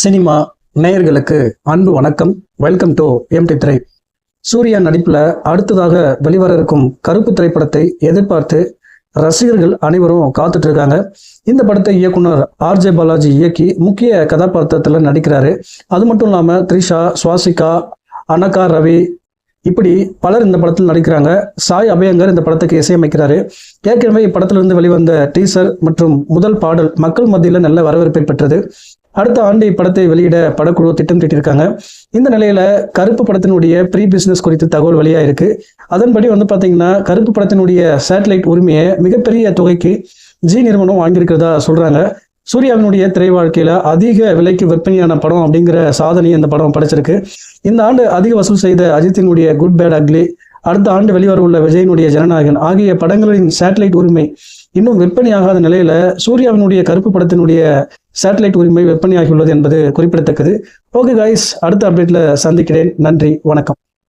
Cinema நேயர்களுக்கு அன்பு வணக்கம். வெல்கம் டு எம்டி திரை சூர்யா நடிப்பில் அடுத்ததாக வெளிவர இருக்கும் கருப்பு திரைப்படத்தை எதிர்பார்த்து ரசிகர்கள் அனைவரும் காத்துட்டு இருக்காங்க. இந்த படத்தை இயக்குனர் ஆர்ஜே பாலாஜி இயக்கி முக்கிய கதாபாத்திரத்தில் நடிக்கிறாரு. அது மட்டும் இல்லாமல் த்ரிஷா சுவாசிகா அனகா ரவி இப்படி பலர் இந்த படத்தில் நடிக்கிறாங்க. சாய் அபயங்கர் இந்த படத்துக்கு இசையமைக்கிறாரு. ஏற்கனவே இப்படத்திலிருந்து வெளிவந்த டீசர் மற்றும் முதல் பாடல் மக்கள் மத்தியில் நல்ல வரவேற்பை பெற்றது. அடுத்த ஆண்டு இப்படத்தை வெளியிட படக்குழு திட்டம் தீட்டியிருக்காங்க இந்த நிலையில கருப்பு படத்தினுடைய ப்ரீ பிசினஸ் குறித்து தகவல் வெளியா இருக்கு. அதன்படி வந்து பாத்தீங்கன்னா கருப்பு படத்தினுடைய சேட்டலைட் உரிமையை மிகப்பெரிய தொகைக்கு ஜி நிறுவனம் வாங்கியிருக்கிறதா சொல்றாங்க. சூர்யாவினுடைய திரை வாழ்க்கையில அதிக விலைக்கு விற்பனையான படம் அப்படிங்கிற சாதனையை இந்த படம் படைச்சிருக்கு. இந்த ஆண்டு அதிக வசூல் செய்த அஜித்தினுடைய குட் பேட் அக்லி அடுத்த ஆண்டு வெளிவர உள்ள விஜயனுடைய ஜனநாயகன் ஆகிய படங்களின் சேட்டலைட் உரிமை இன்னும் விற்பனையாகாத நிலையில சூர்யாவினுடைய கருப்பு படத்தினுடைய சேட்டலைட் உரிமை விற்பனையாகியுள்ளது என்பது குறிப்பிடத்தக்கது. ஓகே காய்ஸ் அடுத்த அப்டேட்ல சந்திக்கிறேன். நன்றி வணக்கம்.